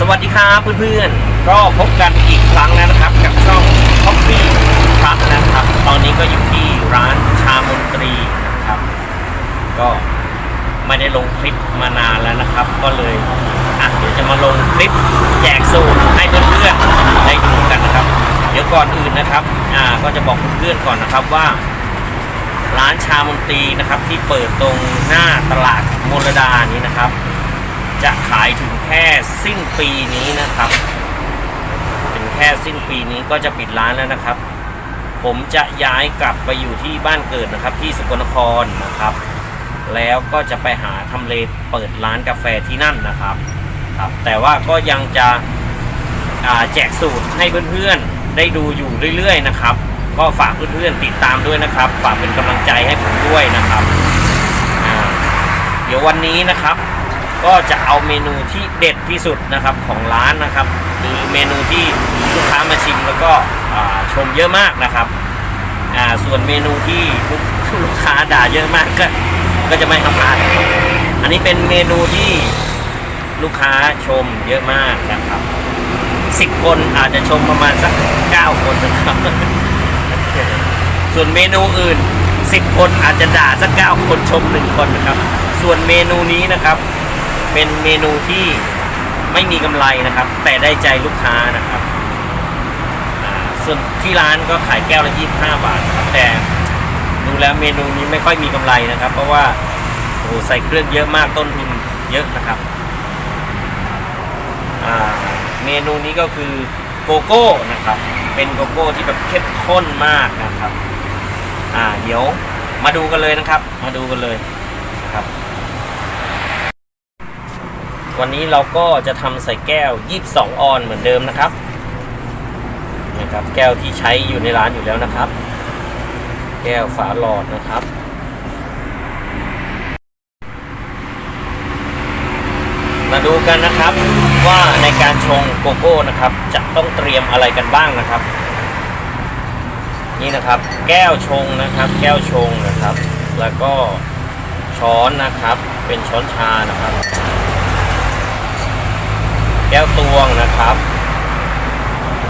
สวัสดีครับเพื่อนๆ ก็พบกันอีกครั้งแล้วนะครับ กับช่อง Coffee ครับนะครับ ตอนนี้ก็อยู่ที่ร้านชามนตรีนะครับ ก็ไม่ได้ลงคลิปมานานแล้วนะครับ ก็เลยอะเดี๋ยวจะมาลงคลิปแจกสูตรให้เพื่อนๆได้ดูกันนะครับ เดี๋ยวก่อนอื่นนะครับอ่าก็จะบอกเพื่อนๆก่อนนะครับว่า ร้านชามนตรีนะครับที่เปิดตรงหน้าตลาดมลดานี้นะครับ จะขายถึงแค่สิ้นปีนี้นะครับ ถึงแค่สิ้นปีนี้ก็จะปิดร้านแล้วนะครับ ผมจะย้ายกลับไปอยู่ที่บ้านเกิดนะครับ ที่สกลนครนะครับ แล้วก็จะไปหาทำเลเปิดร้านกาแฟที่นั่นนะครับครับ แต่ว่าก็ยังจะแจกสูตรให้เพื่อนๆได้ดูอยู่เรื่อยๆนะครับ ก็ฝากเพื่อนๆติดตามด้วยนะครับ ฝากเป็นกำลังใจให้ผมด้วยนะครับเดี๋ยววันนี้นะครับ ก็จะเอาเมนูที่เด็ดที่สุดนะครับของร้านนะครับคือเมนูที่ลูกค้ามาชิมแล้วก็ชมเยอะมากนะครับส่วนเมนูที่ลูกค้าด่าเยอะมากก็ก็จะไม่ทำงานอันนี้เป็นเมนูที่ลูกค้าชมเยอะมากนะครับสิบคนอาจจะชมประมาณสักเก้าคนนะครับส่วนเมนูอื่นสิบคนอาจจะด่าสักเก้าคนชมหนึ่งคนนะครับ ส่วนเมนูนี้นะครับ เป็นเมนูที่ไม่มีกำไรนะครับ แต่ได้ใจลูกค้านะครับ ส่วนที่ร้านก็ขายแก้วละ25 บาทนะครับแต่ดูแล้วเมนูนี้ไม่ค่อยมีกำไรนะครับ เพราะว่าโอ้ใส่เครื่องเยอะมากต้นทุนเยอะนะครับเมนูนี้ก็คือโกโก้นะครับ เป็นโกโก้ที่แบบเข้มข้นมากนะครับ อ่าเดี๋ยวมาดูกันเลยนะครับ มาดูกันเลยนะครับ วันนี้เราก็จะทำใส่แก้ว 22 ออนเหมือนเดิมนะครับนะครับ แก้วที่ใช้อยู่ในร้านอยู่แล้วนะครับ แก้วฝาหลอดนะครับมาดูกันนะครับว่าในการชงโกโก้นะครับ จะต้องเตรียมอะไรกันบ้างนะครับ นี่นะครับ แก้วชงนะครับ แก้วชงนะครับ แล้วก็ช้อนนะครับ เป็นช้อนชานะครับ แก้วตวงนะครับ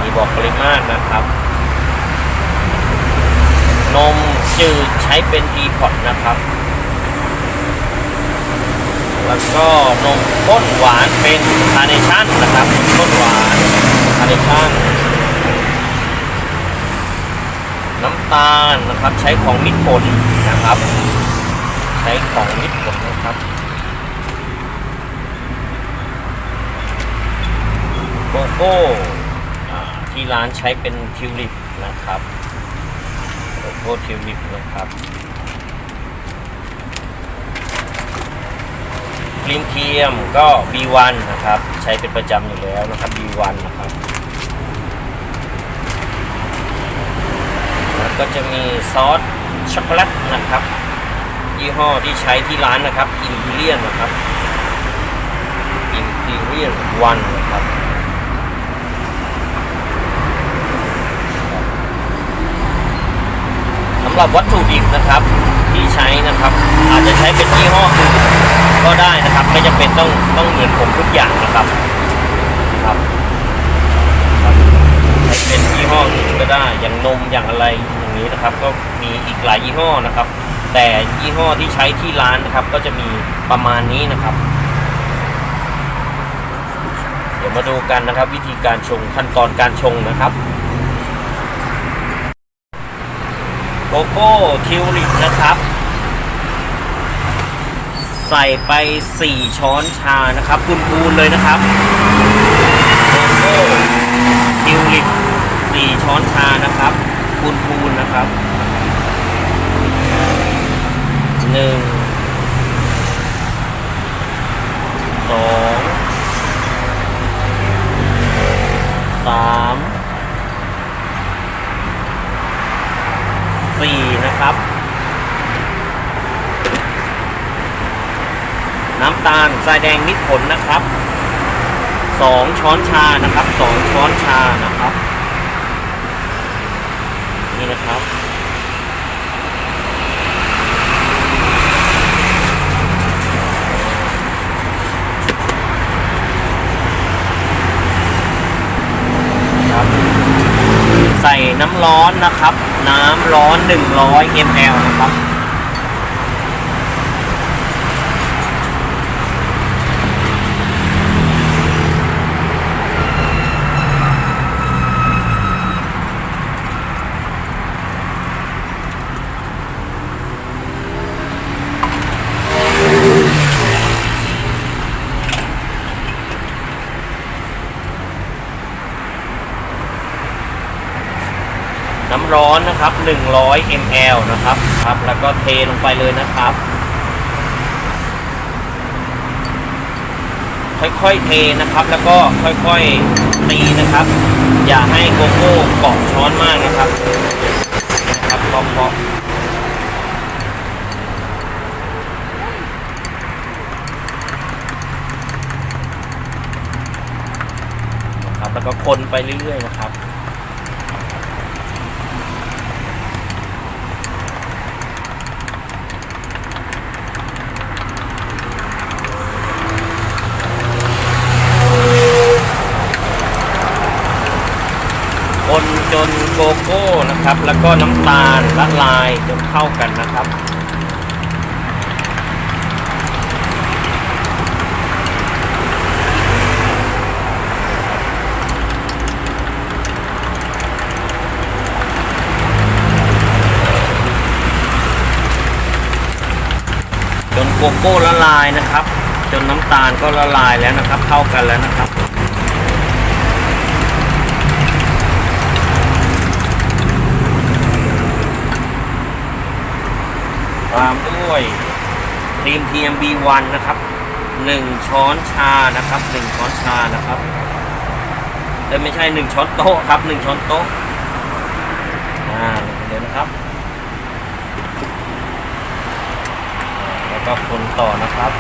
มีบอกปริมาตรนะครับ นมจืดใช้เป็นทีพอตนะครับ แล้วก็นมข้นหวานเป็นคาร์เนชั่นนะครับข้นหวานคาร์เนชั่นน้ำตาลนะครับ ใช้ของมิตรผลนะครับ ใช้ของมิตรผลนะครับ โก้ที่ร้านใช้เป็นทิวลิปนะครับโกโก้ทิวลิปนะครับครีมเทียมก็ B1 นะครับ ใช้เป็นประจำอยู่แล้วนะครับ B1 นะครับ แล้วก็จะมีซอสช็อกโกแลตนะครับ ยี่ห้อที่ใช้ที่ร้านนะครับ Imperial นะครับ Imperial One นะครับ สำ หรับวัตถุดิบนะครับที่ใช้นะครับ อาจจะใช้เป็นยี่ห้ออื่นก็ได้นะครับ ไม่จำเป็นต้องต้องเหมือนผมทุกอย่างนะครับครับครับใช้เป็นยี่ห้ออื่นก็ได้อย่างนมอย่างอะไรอย่างนี้นะครับ ก็มีอีกหลายยี่ห้อนะครับ แต่ยี่ห้อที่ใช้ที่ร้านนะครับ ก็จะมีประมาณนี้นะครับ เดี๋ยวมาดูกันนะครับ วิธีการชงขั้นตอนการชงนะครับ โกโก้ทิวลิปนะครับ ใส่ไป 4 ช้อนชานะครับคูณๆเลยนะครับโกโก้ทิวลิป4ช้อนชานะครับคูณๆนะครับหนึ่งสองสาม 4 นะครับ น้ำตาลทรายแดงนิดผลนะครับ 2 ช้อนชานะครับ 2 ช้อนชานะครับ นี่นะครับใส่น้ำร้อนนะครับ น้ำร้อน 100 ml นะครับำร้อนนะครับ 100 ml นะครับครับ แล้วก็เทลงไปเลยนะครับ ค่อยๆเทนะครับ แล้วก็ค่อยๆตีนะครับ อย่าให้โกโก้เกาะช้อนมากนะครับนะครับพราะครับแล้วก็คนไปเรื่อยๆนะครับ คนจนโกโก้ นะครับ แล้วก็น้ำตาลละลายจนเข้ากันนะครับจนโกโก้ละลายนะครับ จนน้ำตาลก็ละลายแล้วนะครับ เข้ากันแล้วนะครับ ตามด้วยครีมเทียม B1 นะครับหนึ่งช้อนชานะครับหนึ่งช้อนชานะครับเอ้ยไม่ใช่หนึ่งช้อนโต๊ะครับหนึ่งช้อนโต๊ะอ่าเดี๋ยวนะครับ แล้วก็คนต่อนะครับ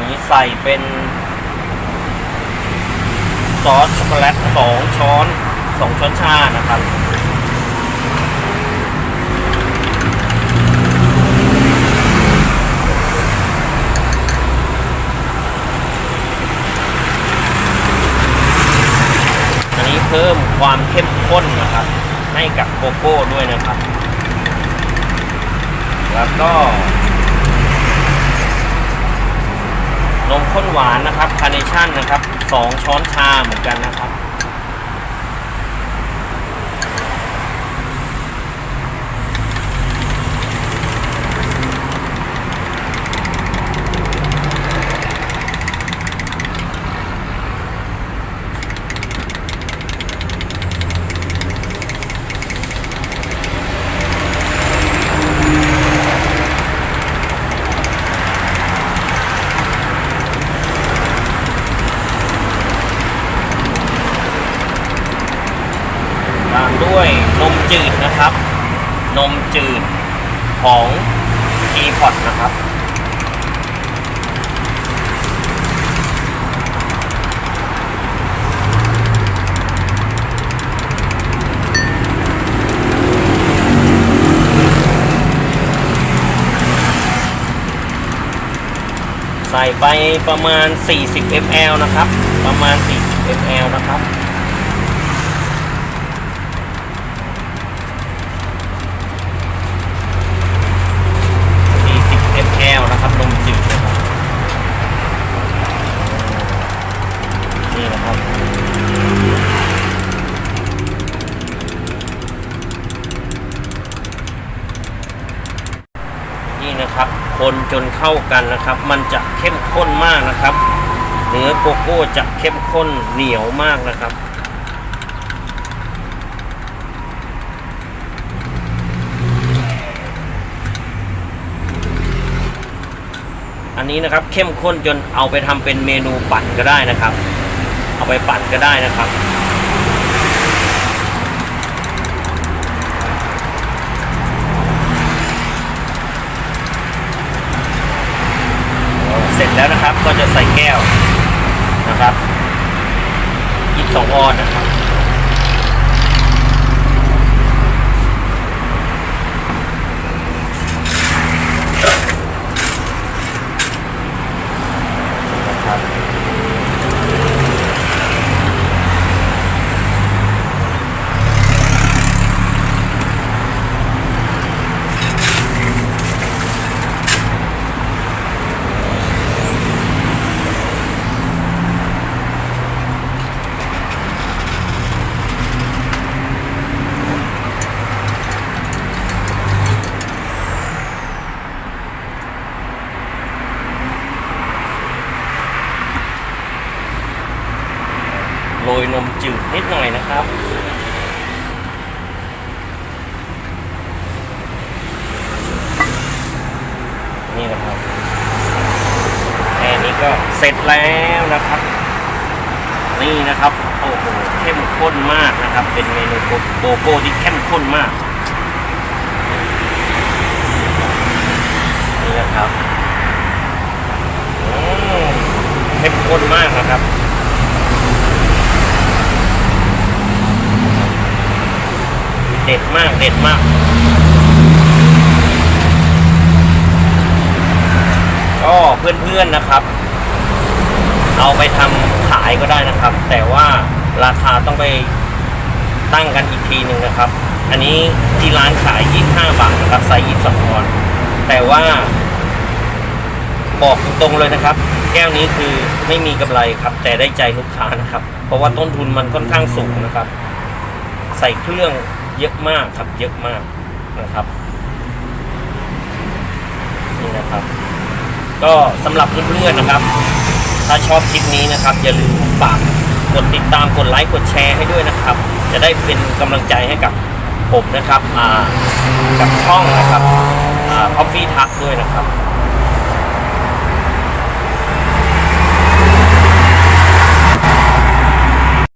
นนี้ใส่เป็น ซอสช็อกโกแลตสองช้อนสองช้อนชานะครับอันนี้เพิ่มความเข้มข้นนะครับ ให้กับโกโก้ด้วยนะครับ แล้วก็ นมข้นหวานนะครับคาร์เนชั่นนะครับสองช้อนชาเหมือนกันนะครับ ตามด้วยนม จืดนะครับ นมจืดของทีพอตนะครับ ใส่ไปประมาณ 40 ml นะครับ ประมาณ 40 ml นะครับ 40 ml นะครับนมจืดนะครับนี่นะครับ นี่นะ คนจนเข้ากันนะครับ มันจะเข้มข้นมากนะครับ เนื้อโกโก้จะเข้มข้นเหนียวมากนะครับ อันนี้นะครับเข้มข้นจนเอาไปทำเป็นเมนูปั่นก็ได้นะครับ เอาไปปั่นก็ได้นะครับ ก็จะใส่แก้วนะครับ22ออนนะครับ รยนมจืดนิดหน่อยนะครับ นี่นะครับแค่นี้ก็เสร็จแล้วนะครับ นี่นะครับ โอ้โหเข้มข้นมากนะครับ เป็นเมนูโกโก้ที่เข้มข้นมาก นี่นะครับอืมเข้มข้นมากนะครับ เด็ดมากเด็ดมากก็เพื่อนๆนะครับ เอาไปทำขายก็ได้นะครับ แต่ว่าราคาต้องไปตั้งกันอีกทีหนึ่งนะครับ อันนี้ที่ร้านขาย 25 บาทนะครับไซส์22ออนแต่ว่า บอกตรงๆเลยนะครับ แก้วนี้คือไม่มีกำไรครับ แต่ได้ใจลูกค้านะครับ เพราะว่าต้นทุนมันค่อนข้างสูงนะครับ ใส่เครื่อง เยอะมากครับเยอะมากนะครับนี่นะครับ ก็สำหรับเพื่อนๆนะครับ ถ้าชอบคลิปนี้นะครับ อย่าลืมฝากกดติดตามกดไลค์กดแชร์ให้ด้วยนะครับ จะได้เป็นกำลังใจให้กับผมนะครับกับช่องนะครับอ่า Coffee Talk ด้วยนะครับ